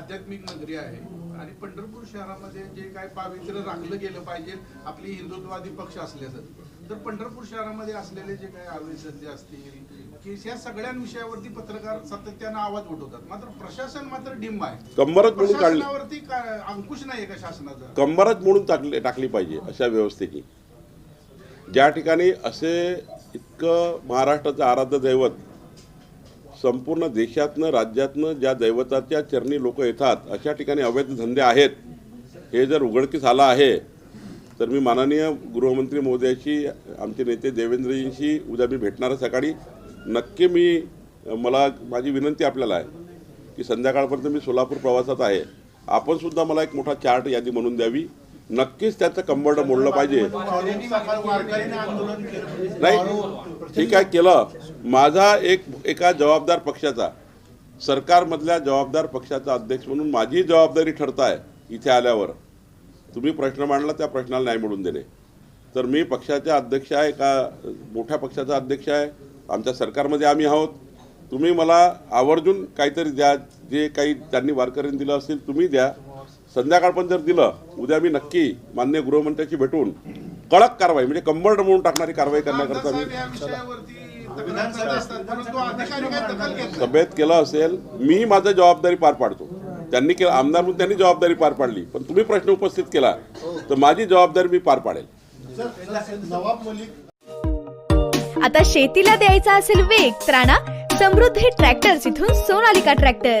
आध्यात्मिक नगरी आहे. आणि पंढरपूर शहरामध्ये जे काय पावित्र्य राखलं गेलं पाहिजे आपली हिंदुत्ववादी पक्ष असल्याचं. तर पंढरपूर शहरामध्ये असलेले जे काही अवैसध्य असतील की या सगळ्या विषयावरती पत्रकार सातत्यानं आवाज उठवतात. मात्र प्रशासन मात्र डिंब आहे. कंबरच म्हणून काढली. प्रशासनावरती काय अंकुश नाही का शासनाचा? कंबरच म्हणून टाकली टाकली पाहिजे अशा व्यवस्थेची. ज्या ठिकाणी असे इतकं महाराष्ट्राचं आराध्य दैवत संपूर्ण देशातनं राज्यातनं ज्या दैवताच्या चरणी लोक येतात अशा ठिकाणी अवैध धंदे आहेत. हे जर उघडकीस आलं आहे तर मी माननीय गृहमंत्री मोदयाशी आमचे नेते देवेंद्रजींशी उद्या मी भेटणार सकाळी. नक्की मी मला माझी विनंती आपल्याला आहे की संध्याकाळपर्यंत मी सोलापूर प्रवासात आहे. आपण सुद्धा मला एक मोठा चार्ट यादी म्हणून द्यावी. नक्कीच त्याचं कंबरड मोडलं पाहिजे. नाही ठीक आहे केलं. माझा एक एका जबाबदार पक्षाचा सरकारमधल्या जबाबदार पक्षाचा अध्यक्ष म्हणून माझी जबाबदारी ठरत आहे इथे आल्यावर. तुम्ही प्रश्न मांडला त्या प्रश्नाला नाही मिळून देणे तर मी पक्षाचा अध्यक्ष आहे का मोठ्या पक्षाचा अध्यक्ष आहे? आमच्या सरकारमध्ये आम्ही आहोत. तुम्ही मला आवर्जून काहीतरी द्या जे काही त्यांनी वारकऱ्यांनी दिलं असेल तुम्ही द्या. संध्याकाळपर्यंत जर दिलं उद्या मी नक्की मान्य गृहमंत्र्याशी भेटून कडक कारवाई म्हणजे कंबरड म्हणून टाकणारी कारवाई करण्याकरता मी. सभेत केलं असेल मी माझं जबाबदारी पार पाडतो. त्यांनी केलं आमदार म्हणून त्यांनी जबाबदारी पार पाडली. पण तुम्ही प्रश्न उपस्थित केला तर माझी जबाबदारी मी पार पाडेल. नवाब मलिक आता शेतीला द्यायचा असेल वेग त्राणा समृद्धी ट्रॅक्टर्स इथून सोनालिका ट्रॅक्टर